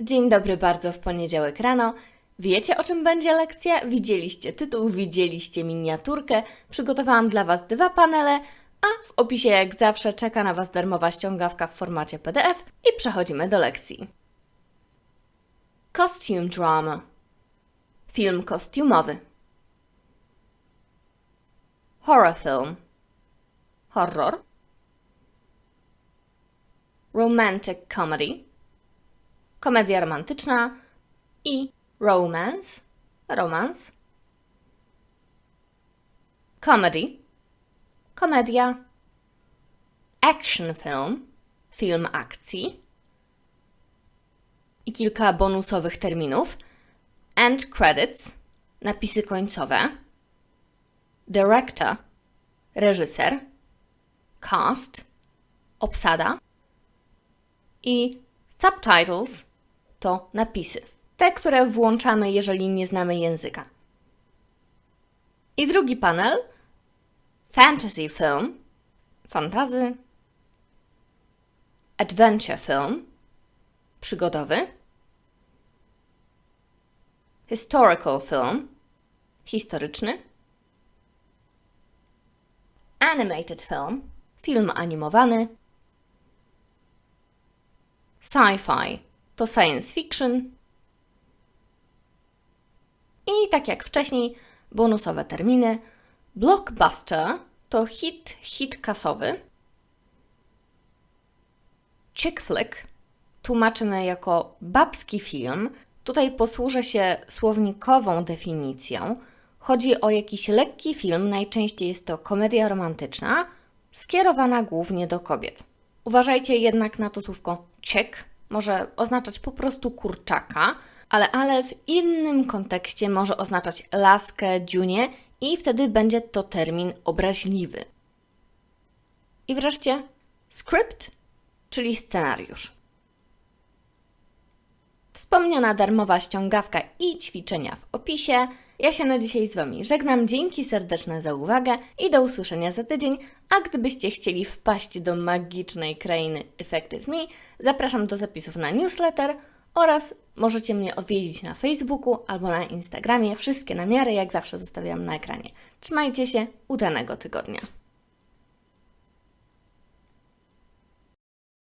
Dzień dobry bardzo w poniedziałek rano. Wiecie o czym będzie lekcja? Widzieliście tytuł, widzieliście miniaturkę. Przygotowałam dla Was dwa panele, a w opisie jak zawsze czeka na Was darmowa ściągawka w formacie PDF i przechodzimy do lekcji. Costume drama. Film kostiumowy. Horror film. Horror. Romantic comedy komedia romantyczna i romance, romans. Comedy, komedia. Action film, film akcji. I kilka bonusowych terminów. End credits, napisy końcowe. Director, reżyser. Cast, obsada. I subtitles, to napisy. Te, które włączamy, jeżeli nie znamy języka. I drugi panel. Fantasy film, fantazy, adventure film, przygodowy, historical film, historyczny, animated film, film animowany, sci-fi to science fiction. I tak jak wcześniej, bonusowe terminy. Blockbuster to hit, hit kasowy. Chick flick tłumaczymy jako babski film. Tutaj posłużę się słownikową definicją. Chodzi o jakiś lekki film, najczęściej jest to komedia romantyczna, skierowana głównie do kobiet. Uważajcie jednak na to słówko chick, może oznaczać po prostu kurczaka, ale ale w innym kontekście może oznaczać laskę, dziunię i wtedy będzie to termin obraźliwy. I wreszcie script, czyli scenariusz. Wspomniana darmowa ściągawka i ćwiczenia w opisie. Ja się na dzisiaj z Wami żegnam. Dzięki serdeczne za uwagę i do usłyszenia za tydzień. A gdybyście chcieli wpaść do magicznej krainy Effective Me, zapraszam do zapisów na newsletter oraz możecie mnie odwiedzić na Facebooku albo na Instagramie. Wszystkie namiary, jak zawsze, zostawiam na ekranie. Trzymajcie się, udanego tygodnia.